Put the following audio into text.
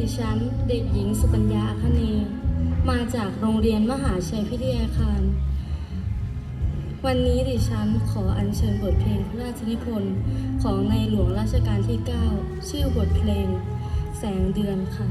ดิฉันเด็กหญิงสุกัญญาอาคเนย์มาจากโรงเรียนมหาชัยพิทยาคาร วันนี้ดิฉันขออัญเชิญบทเพลงพระราชนิพนธ์ของในหลวงรัชกาลที่ 9 ชื่อบทเพลง แสงเดือนค่ะ